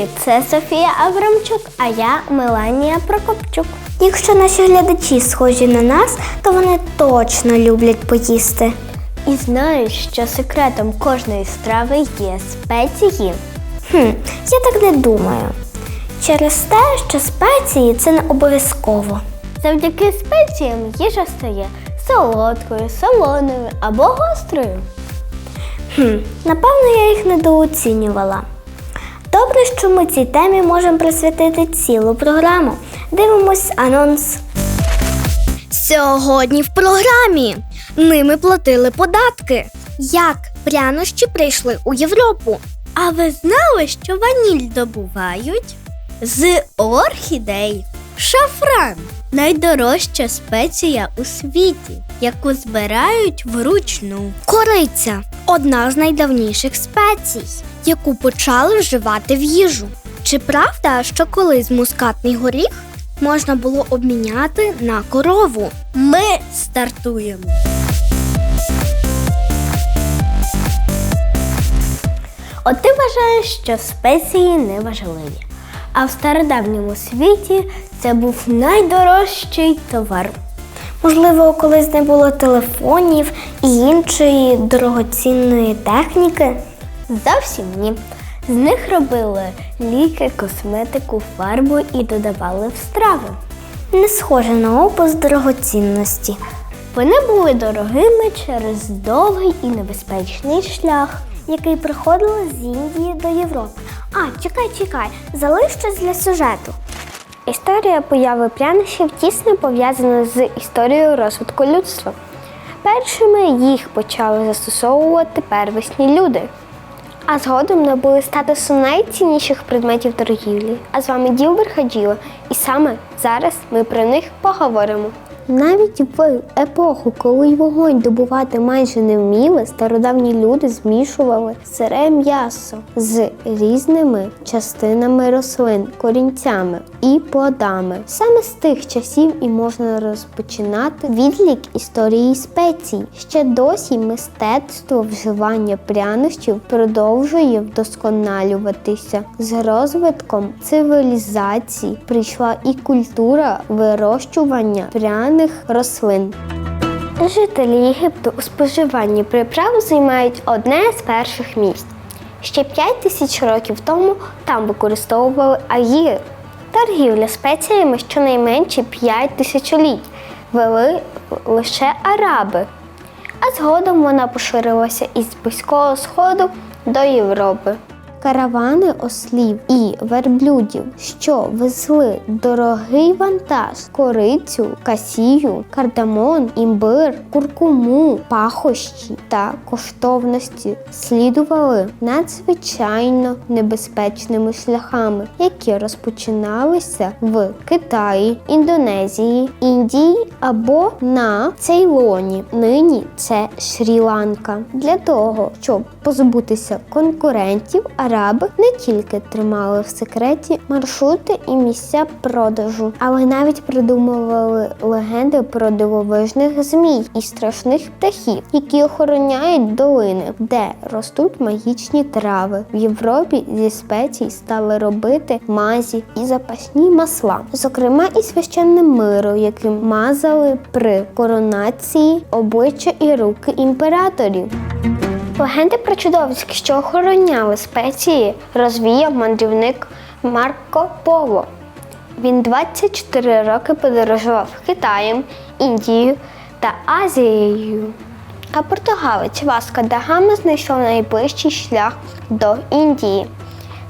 Привіт! Це Софія Абрамчук, а я Меланія Прокопчук. Якщо наші глядачі схожі на нас, то вони точно люблять поїсти. І знають, що секретом кожної страви є спеції. Хм, я так не думаю. Через те, що спеції це не обов'язково. Завдяки спеціям їжа стає солодкою, солоною або гострою. Хм, напевно, я їх недооцінювала. Добре, що ми цій темі можемо присвятити цілу програму. Дивимось анонс. Сьогодні в програмі ними платили податки. Як прянощі прийшли у Європу? А ви знали, що ваніль добувають з орхідей? Шафран найдорожча спеція у світі, яку збирають вручну. Кориця одна з найдавніших спецій, яку почали вживати в їжу. Чи правда, що колись мускатний горіх можна було обміняти на корову? Ми стартуємо. От ти вважаєш, що спеції не важливі. А в стародавньому світі це був найдорожчий товар. Можливо, колись не було телефонів і іншої дорогоцінної техніки? Зовсім ні. З них робили ліки, косметику, фарбу і додавали в страви. Не схоже на опис дорогоцінності. Вони були дорогими через довгий і небезпечний шлях, який приходили з Індії до Європи. А, чекай, чекай, залиш щось для сюжету. Історія появи прянощів тісно пов'язана з історією розвитку людства. Першими їх почали застосовувати первісні люди, а згодом набули статусу найцінніших предметів торгівлі. А з вами Ділбер Хаджіла, і саме зараз ми про них поговоримо. Навіть в епоху, коли вогонь добувати майже не вміли, стародавні люди змішували сире м'ясо з різними частинами рослин, корінцями і плодами. Саме з тих часів і можна розпочинати відлік історії спецій. Ще досі мистецтво вживання прянощів продовжує вдосконалюватися. З розвитком цивілізації прийшла і культура вирощування пряних рослин. Жителі Єгипту у споживанні приправ займають одне з перших місць. Ще 5 тисяч років тому там використовували агір. Торгівля спеціями щонайменше 5 тисячоліть вели лише араби, а згодом вона поширилася із Близького Сходу до Європи. Каравани ослів і верблюдів, що везли дорогий вантаж, корицю, касію, кардамон, імбир, куркуму, пахощі та коштовності, слідували надзвичайно небезпечними шляхами, які розпочиналися в Китаї, Індонезії, Індії або на Цейлоні. Нині це Шрі-Ланка. Для того, щоб позбутися конкурентів, араби не тільки тримали в секреті маршрути і місця продажу, але навіть придумували легенди про дивовижних змій і страшних птахів, які охороняють долини, де ростуть магічні трави. В Європі зі спецій стали робити мазі і запасні масла, зокрема і священне миро, яким мазали при коронації обличчя і руки імператорів. Легенди про чудовиськ, що охороняли спеції, розвіяв мандрівник Марко Поло. Він 24 роки подорожував Китаєм, Індією та Азією. А португалець Васко да Гама знайшов найближчий шлях до Індії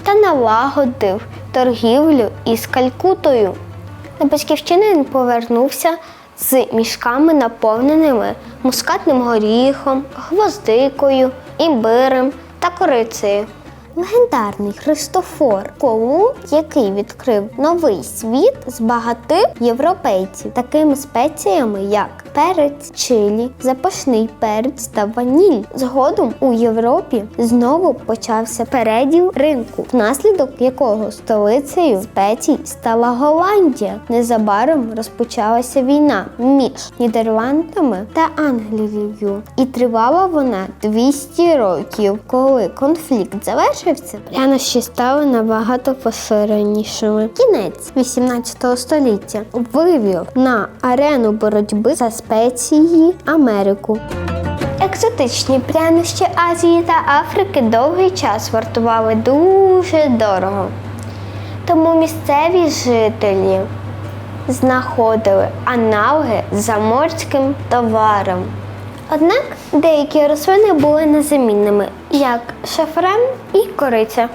та налагодив торгівлю із Калькутою. На батьківщину він повернувся з мішками, наповненими мускатним горіхом, гвоздикою, імбирем та корицею. Легендарний Христофор Колумб, який відкрив новий світ, збагатив європейців такими спеціями, як перець, чилі, запашний перець та ваніль. Згодом у Європі знову почався переділ ринку, внаслідок якого столицею спецій стала Голландія. Незабаром розпочалася війна між Нідерландами та Англією, і тривала вона 200 років. Коли конфлікт завершився, залишився, прянощі стали набагато поширенішими. Кінець 18 століття вивів на арену боротьби за спеції Америку. Екзотичні прянощі Азії та Африки довгий час вартували дуже дорого. Тому місцеві жителі знаходили аналоги заморським товаром. Однак деякі рослини були незамінними, як шафран і кориця.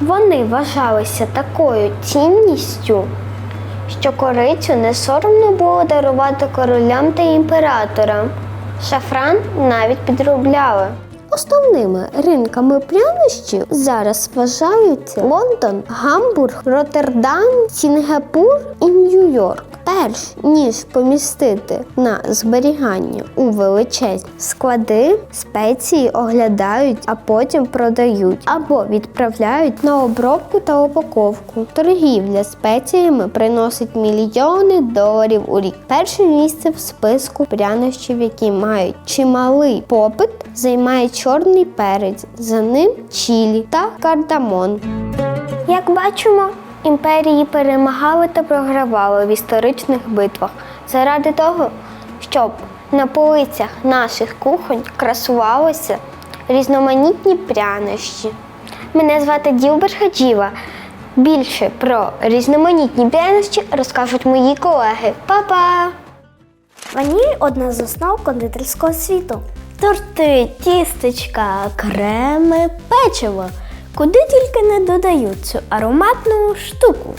Вони вважалися такою цінністю, що корицю не соромно було дарувати королям та імператорам. Шафран навіть підробляли. Основними ринками прянощів зараз вважаються Лондон, Гамбург, Роттердам, Сінгапур і Нью-Йорк. Перш ніж помістити на зберігання у величезні склади, спеції оглядають, а потім продають або відправляють на обробку та упаковку. Торгівля спеціями приносить мільйони доларів у рік. Перше місце в списку прянощів, які мають чималий попит, займає чорний перець, за ним чілі та кардамон. Як бачимо, імперії перемагали та програвали в історичних битвах заради того, щоб на полицях наших кухонь красувалися різноманітні прянощі. Мене звати Ділбер Хаджіва. Більше про різноманітні прянощі розкажуть мої колеги. Па-па! Ваніль одна з основ кондитерського світу. Торти, тістечка, креми, печиво. Куди тільки не додають цю ароматну штуку.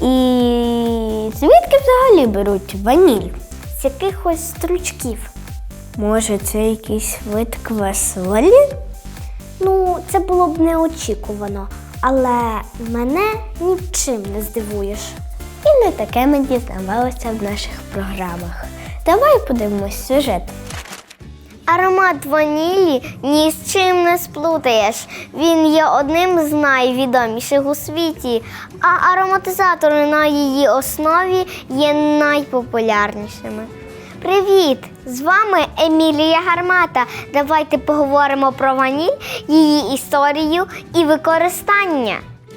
І звідки взагалі беруть ваніль? З якихось стручків. Може, це якийсь вид квасолі? Ну, це було б неочікувано, але мене нічим не здивуєш. І не таке ми дізнавалися в наших програмах. Давай подивимось сюжет. Аромат ванілі ні з чим не сплутаєш. Він є одним з найвідоміших у світі, а ароматизатори на її основі є найпопулярнішими. Привіт! З вами Емілія Гармата. Давайте поговоримо про ваніль, її історію і використання.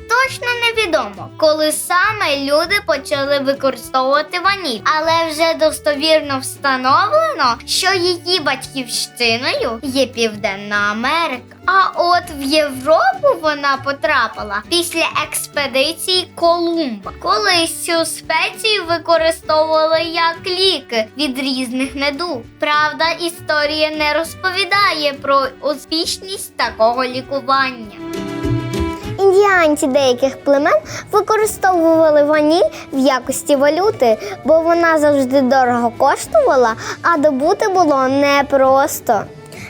Точно невідомо, коли саме люди почали використовувати ваніль, але вже достовірно встановлено, що її батьківщиною є Південна Америка. А от в Європу вона потрапила після експедиції Колумба. Колись цю спецію використовували як ліки від різних недуг. Правда, історія не розповідає про успішність такого лікування. Індіанці деяких племен використовували ваніль в якості валюти, бо вона завжди дорого коштувала, а добути було непросто.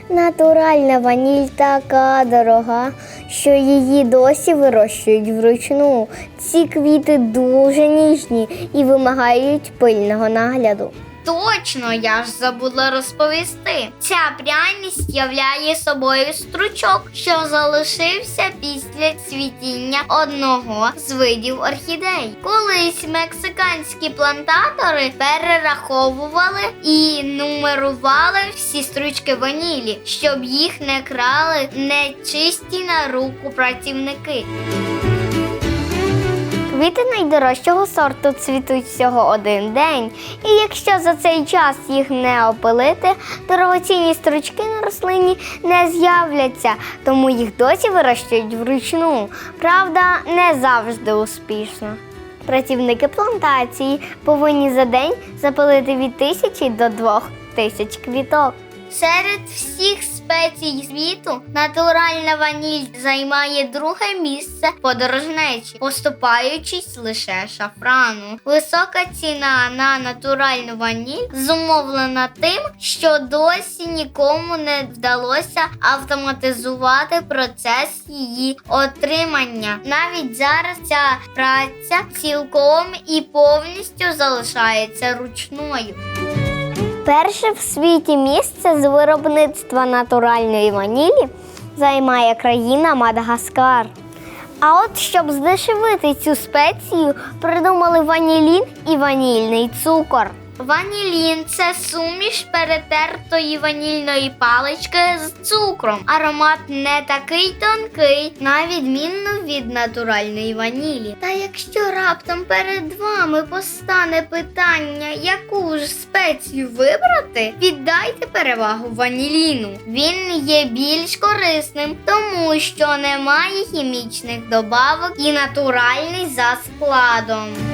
Натуральна ваніль така дорога, що її досі вирощують вручну. Ці квіти дуже ніжні і вимагають пильного нагляду. Точно, я ж забула розповісти. Ця пряність являє собою стручок, що залишився після цвітіння одного з видів орхідей. Колись мексиканські плантатори перераховували і нумерували всі стручки ванілі, щоб їх не крали нечисті на руку працівники. Квіти найдорожчого сорту цвітуть всього один день, і якщо за цей час їх не опилити, дорогоцінні стручки на рослині не з'являться, тому їх досі вирощують вручну. Правда, не завжди успішно. Працівники плантації повинні за день запилити від тисячі до двох тисяч квіток. Серед всіх спецій світу натуральна ваніль займає друге місце подорожнечі, поступаючись лише шафрану. Висока ціна на натуральну ваніль зумовлена тим, що досі нікому не вдалося автоматизувати процес її отримання. Навіть зараз ця праця цілком і повністю залишається ручною. Перше в світі місце з виробництва натуральної ванілі займає країна Мадагаскар. А от щоб здешевити цю спецію, придумали ванілін і ванільний цукор. Ванілін це суміш перетертої ванільної палички з цукром. Аромат не такий тонкий, на відмінно від натуральної ванілі. Та якщо раптом перед вами постане питання, яку ж спецію вибрати, віддайте перевагу ваніліну. Він є більш корисним, тому що немає хімічних добавок і натуральний за складом.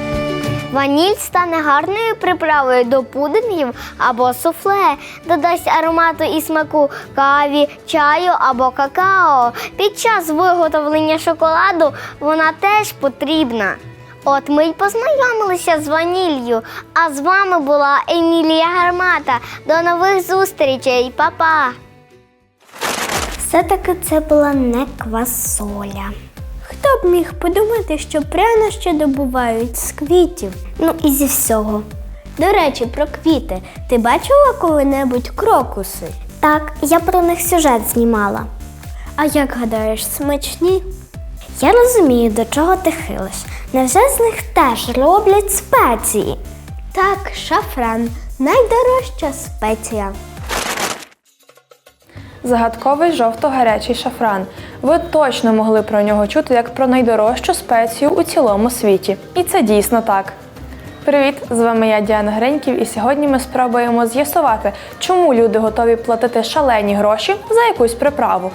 Ваніль стане гарною приправою до пудингів або суфле, додасть аромату і смаку каві, чаю або какао. Під час виготовлення шоколаду вона теж потрібна. От ми й познайомилися з ваніллю. А з вами була Емілія Гармата. До нових зустрічей, Па-па! Все-таки це була не квасоля. Хто б міг подумати, що прянощі добувають з квітів? Ну і зі всього. До речі, про квіти. Ти бачила коли-небудь крокуси? Так, я про них сюжет знімала. А як гадаєш, смачні? Я розумію, до чого ти хилиш. Невже з них теж роблять спеції? Так, шафран найдорожча спеція. Загадковий жовто-гарячий шафран. Ви точно могли про нього чути як про найдорожчу спецію у цілому світі. І це дійсно так. Привіт! З вами я Діана Греньків, і сьогодні ми спробуємо з'ясувати, чому люди готові платити шалені гроші за якусь приправу.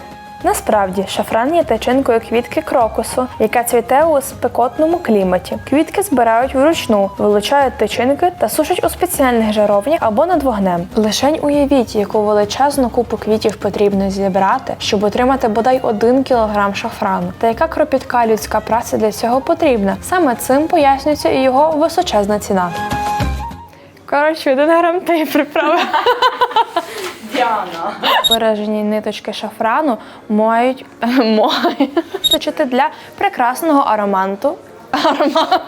Насправді, шафран є тичинкою квітки крокусу, яка цвіте у спекотному кліматі. Квітки збирають вручну, вилучають тичинки та сушать у спеціальних жаровнях або над вогнем. Лишень уявіть, яку величезну купу квітів потрібно зібрати, щоб отримати бодай один кілограм шафрану. Та яка кропітка людська праця для цього потрібна? Саме цим пояснюється і його височезна ціна. Коротше, один грам тієї приправи. Діана. Виражені ниточки шафрану мають, точити для прекрасного ароманту. Аромат.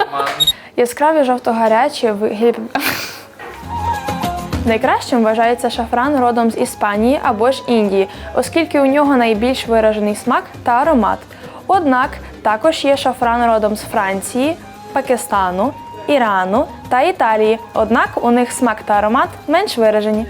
Яскраві жовто-гарячі вигляд. Найкращим вважається шафран родом з Іспанії або ж Індії, оскільки у нього найбільш виражений смак та аромат. Однак також є шафран родом з Франції, Пакистану, Ірану та Італії. Однак у них смак та аромат менш виражені.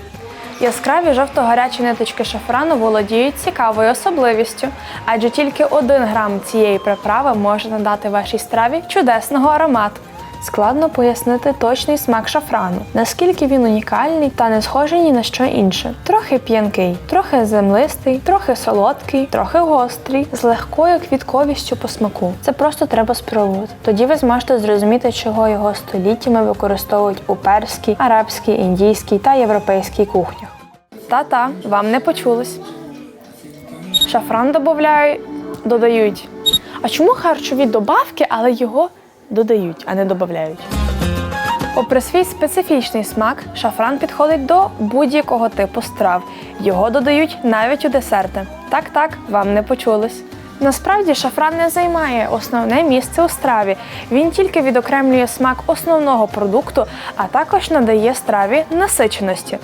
Яскраві жовто-гарячі ниточки шафрану володіють цікавою особливістю, адже тільки один грам цієї приправи може надати вашій страві чудесного аромату. Складно пояснити точний смак шафрану, наскільки він унікальний та не схожий ні на що інше. Трохи п'янкий, трохи землистий, трохи солодкий, трохи гострий, з легкою квітковістю по смаку. Це просто треба спробувати. Тоді ви зможете зрозуміти, чого його століттями використовують у перській, арабській, індійській та європейській кухнях. Та-та, вам не почулось. Шафран додають. А чому харчові добавки, але його додають, а не додають? Попри свій специфічний смак, шафран підходить до будь-якого типу страв. Його додають навіть у десерти. Так, так, вам не почулось. Насправді шафран не займає основне місце у страві. Він тільки відокремлює смак основного продукту, а також надає страві насиченості.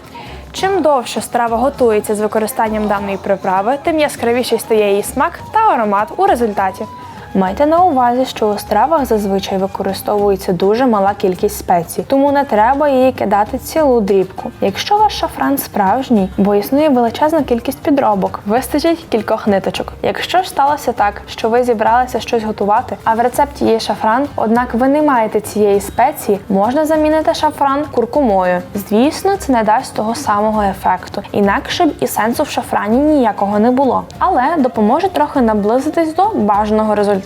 Чим довше страва готується з використанням даної приправи, тим яскравіший стає її смак та аромат у результаті. Майте на увазі, що у стравах зазвичай використовується дуже мала кількість спецій, тому не треба її кидати цілу дрібку. Якщо ваш шафран справжній, бо існує величезна кількість підробок, вистачить кількох ниточок. Якщо ж сталося так, що ви зібралися щось готувати, а в рецепті є шафран, однак ви не маєте цієї спеції, можна замінити шафран куркумою. Звісно, це не дасть того самого ефекту, інакше б і сенсу в шафрані ніякого не було, але допоможе трохи наблизитись до бажаного результату.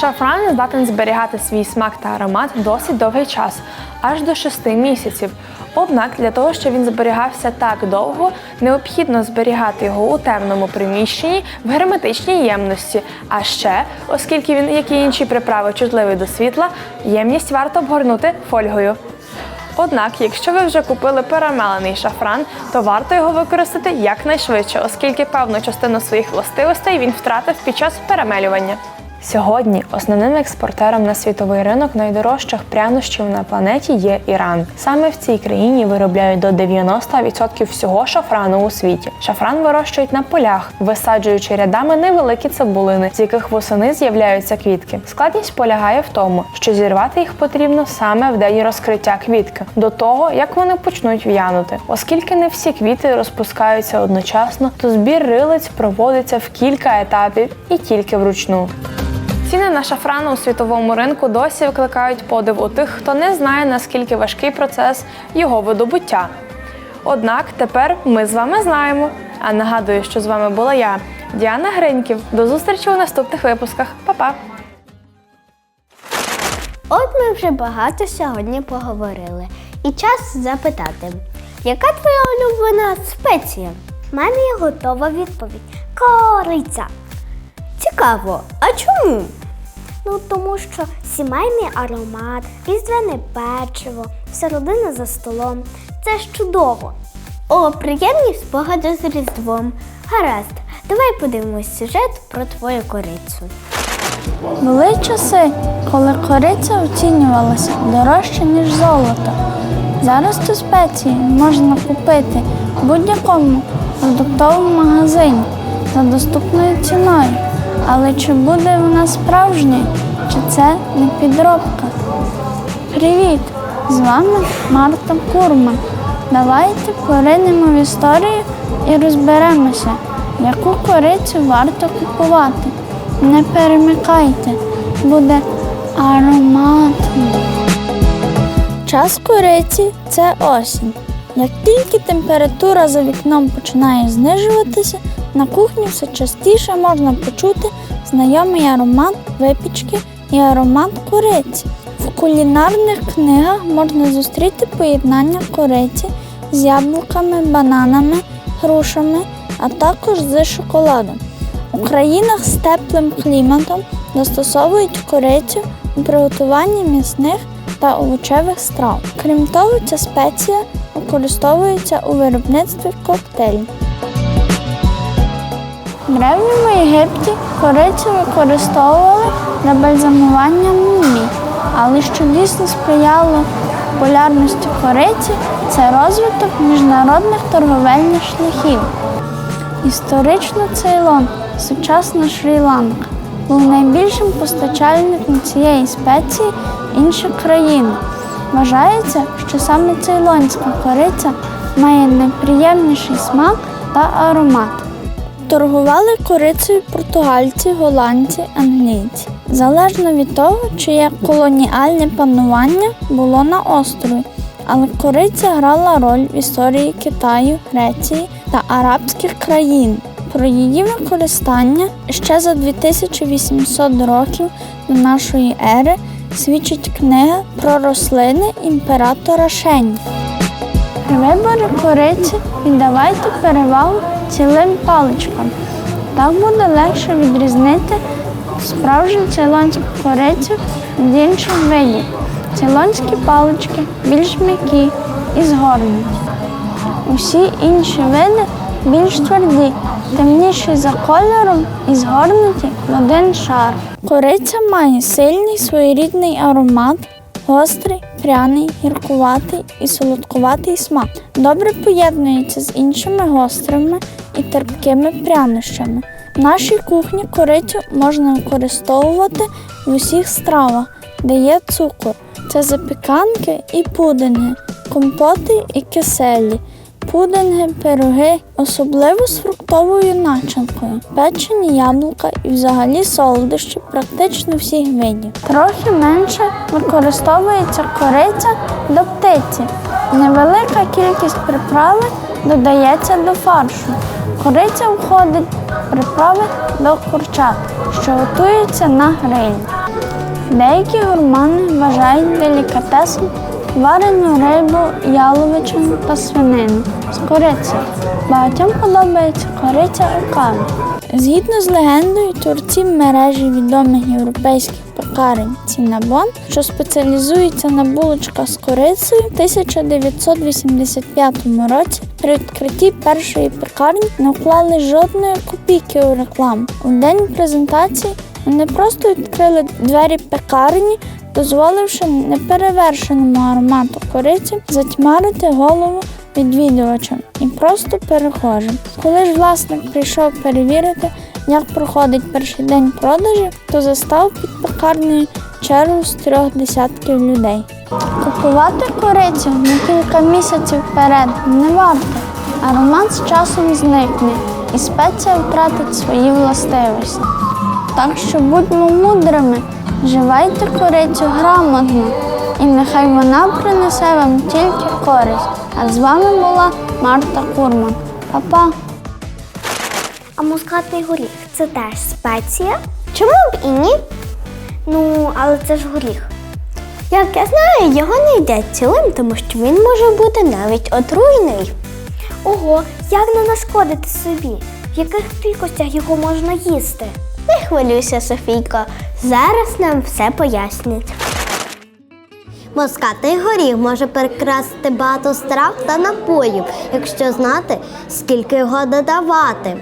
Шафран здатен зберігати свій смак та аромат досить довгий час, аж до 6 місяців. Однак для того, щоб він зберігався так довго, необхідно зберігати його у темному приміщенні в герметичній ємності. А ще, оскільки він, як і інші приправи, чутливий до світла, ємність варто обгорнути фольгою. Однак, якщо ви вже купили перемелений шафран, то варто його використати якнайшвидше, оскільки певну частину своїх властивостей він втратив під час перемелювання. Сьогодні основним експортером на світовий ринок найдорожчих прянощів на планеті є Іран. Саме в цій країні виробляють до 90% всього шафрану у світі. Шафран вирощують на полях, висаджуючи рядами невеликі цибулини, з яких восени з'являються квітки. Складність полягає в тому, що зірвати їх потрібно саме в день розкриття квітки, до того як вони почнуть в'янути. Оскільки не всі квіти розпускаються одночасно, то збір рилиць проводиться в кілька етапів і тільки вручну. Ціни на шафран у світовому ринку досі викликають подив у тих, хто не знає, наскільки важкий процес його видобуття. Однак тепер ми з вами знаємо. А нагадую, що з вами була я, Діана Гриньків. До зустрічі у наступних випусках. Па-па! От ми вже багато сьогодні поговорили. І час запитати, яка твоя улюблена спеція? У мене є готова відповідь. Кориця. Цікаво, а чому? Ну, тому що сімейний аромат, різдвяне печиво, вся родина за столом. Це ж чудово. О, приємні спогади з Різдвом. Гаразд, давай подивимось сюжет про твою корицю. Були часи, коли кориця оцінювалася дорожче, ніж золото. Зараз цю спецію можна купити в будь-якому продуктовому магазині за доступною ціною. Але чи буде вона справжньою, чи це не підробка? Привіт! З вами Марта Курман. Давайте поринемо в історію і розберемося, яку корицю варто купувати. Не перемикайте, буде ароматно. Час кориці це осінь. Як тільки температура за вікном починає знижуватися, на кухні все частіше можна почути знайомий аромат випічки і аромат кориці. В кулінарних книгах можна зустріти поєднання кориці з яблуками, бананами, грушами, а також з шоколадом. У країнах з теплим кліматом застосовують корицю у приготуванні м'ясних та овочевих страв. Крім того, ця спеція використовується у виробництві коктейлів. Древньому Єгипті корицю використовували для бальзамування мумій, але що дійсно сприяло популярності кориці, це розвиток міжнародних торговельних шляхів. Історично Цейлон, сучасна Шрі-Ланка, був найбільшим постачальником цієї спеції інших країн. Вважається, що саме цейлонська кориця має найприємніший смак та аромат. Торгували корицею португальці, голландці, англійці. Залежно від того, чиє колоніальне панування було на острові. Але кориця грала роль в історії Китаю, Греції та арабських країн. Про її використання ще за 2800 років до нашої ери свідчить книга про рослини імператора Шень. При виборі кориці віддавайте перевагу цілим паличкам. Так буде легше відрізнити справжню цейлонську корицю від інших видів. Цейлонські палички більш м'які і згорнуті. Усі інші види більш тверді, темніші за кольором і згорнуті в один шар. Кориця має сильний своєрідний аромат, гострий, пряний, гіркуватий і солодкуватий смак. Добре поєднується з іншими гострими і терпкими прянощами. В нашій кухні корицю можна використовувати в усіх стравах, де є цукор. Це запіканки і пудинги, компоти і киселі, пудинги, пироги, особливо з фруктовою начинкою, печені яблука і взагалі солодощі практично всіх видів. Трохи менше використовується кориця до птиці. Невелика кількість приправи додається до фаршу. Кориця входить в приправи до курчат, що готуються на грилі. Деякі гурмани вважають делікатесом варену рибу, яловичину та свинину з корицею. Багатьом подобається кориця у. Згідно з легендою, творці мережі відомих європейських пекарень Цінабон, що спеціалізується на булочках з корицею, в 1985 році при відкритті першої пекарні не вклали жодної копійки у рекламу. У день презентації Вони просто відкрили двері пекарні, дозволивши неперевершеному аромату кориці затьмарити голову відвідувачам і просто перехожим. Коли ж власник прийшов перевірити, як проходить перший день продажів, то застав під пекарнею чергу з трьох десятків людей. Купувати корицю на кілька місяців вперед не варто. Аромат з часом зникне і спеція втратить свої властивості. Так що будьмо мудрими, вживайте корицю грамотно, і нехай вона принесе вам тільки користь. А з вами була Марта Курман. Па-па! А мускатний горіх це теж спеція? Чому б і ні? Ну, але це ж горіх. Як я знаю, його не йдять цілим, тому що він може бути навіть отруйний. Ого, як не нашкодити собі? В яких кількостях його можна їсти? Не хвилюйся, Софійко. Зараз нам все пояснять. Москатний горіх може перекрасти багато страв та напоїв, якщо знати, скільки його додавати.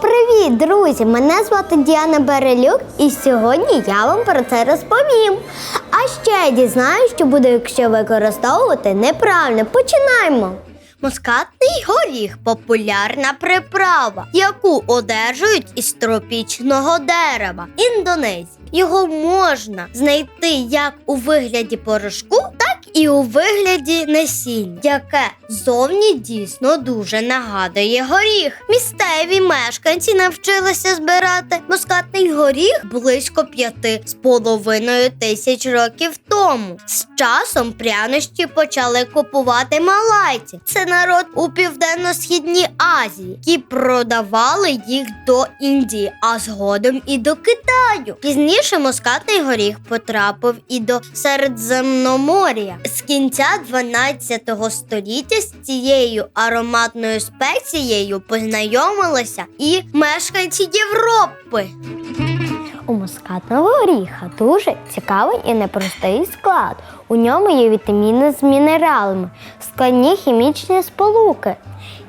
Привіт, друзі! Мене звати Діана Берелюк, і сьогодні я вам про це розповім. А ще я дізнаю, що буде, якщо використовувати неправильно. Починаємо. Москатний горіх популярна приправа, яку одержують із тропічного дерева Індонезії. Його можна знайти як у вигляді порошку, так і у вигляді насіння, яке зовні дійсно дуже нагадує горіх. Місцеві мешканці навчилися збирати москатний горіх близько п'яти з половиною тисяч років тому. З часом прянощі почали купувати малайці. Це народ у південно-східній Азії, які продавали їх до Індії, а згодом і до Китаю. Пізніше москатний горіх потрапив і до Середземномор'я. З кінця 12 століття з цією ароматною спецією познайомилися і мешканці Європи. У мускатного горіха дуже цікавий і непростий склад. У ньому є вітаміни з мінералами, складні хімічні сполуки.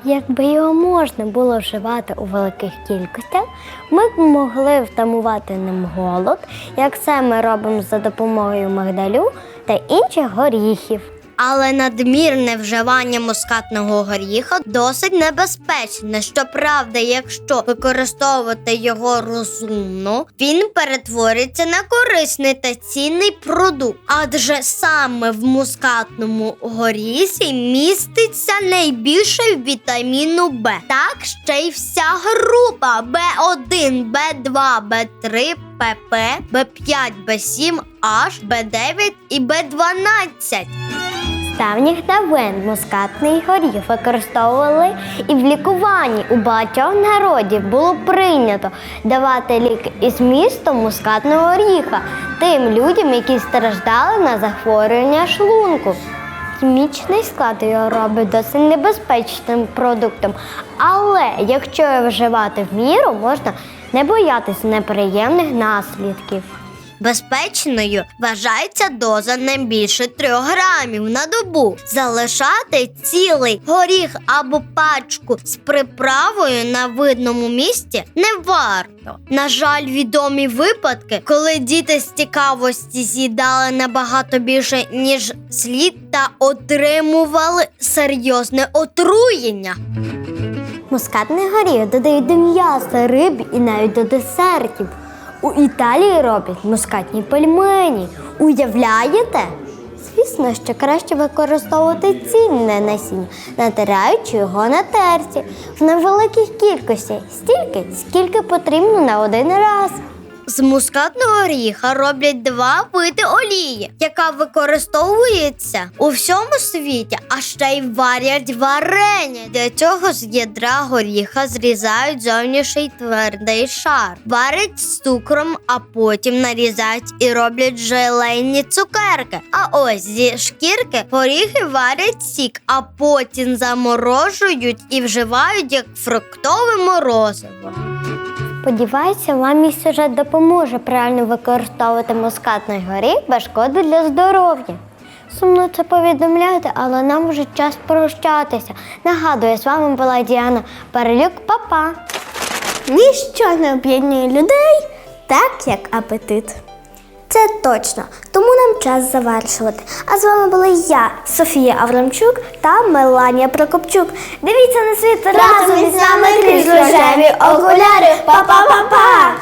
Якби його можна було вживати у великих кількостях, ми б могли втамувати ним голод, як це ми робимо за допомогою мигдалю та інших горіхів. Але надмірне вживання мускатного горіха досить небезпечне. Щоправда, якщо використовувати його розумно, він перетвориться на корисний та цінний продукт. Адже саме в мускатному горісі міститься найбільше вітаміну Б. Так ще й вся група Б1, Б2, Б3, ПП, Б5, Б7, H, Б9 і Б12. З давніх давен мускатний горіх використовували і в лікуванні. У багатьох народів було прийнято давати лік із містом мускатного горіха тим людям, які страждали на захворювання шлунку. Хімічний склад його робить досить небезпечним продуктом, але якщо його вживати в міру, можна не боятися неприємних наслідків. Безпечною вважається доза не більше 3 грамів на добу. Залишати цілий горіх або пачку з приправою на видному місці не варто. На жаль, відомі випадки, коли діти з цікавості з'їдали набагато більше, ніж слід, та отримували серйозне отруєння. Мускатний горіх додають до м'яса, риб і навіть до десертів. У Італії роблять мускатні пельмені. Уявляєте? Звісно, що краще використовувати цінне насіння, натираючи його на терці в невеликих кількостях, стільки, скільки потрібно на один раз. З мускатного горіха роблять два види олії, яка використовується у всьому світі, а ще й варять варення. Для цього з ядра горіха зрізають зовнішній твердий шар, варять з цукром, а потім нарізають і роблять желейні цукерки. А ось зі шкірки горіхи варять сік, а потім заморожують і вживають як фруктове морозиво. Сподіваюся, вам мій сюжет допоможе правильно використовувати мускатний горіх без шкоди для здоров'я. Сумно це повідомляти, але нам вже час прощатися. Нагадую, з вами була Діана Перелюк, Папа. Ніщо не об'єднує людей, так як апетит. Це точно, тому нам час завершувати. А з вами була я, Софія Аврамчук та Меланія Прокопчук. Дивіться на світ разом із нами крізь рожеві окуляри. Па-па-па-па!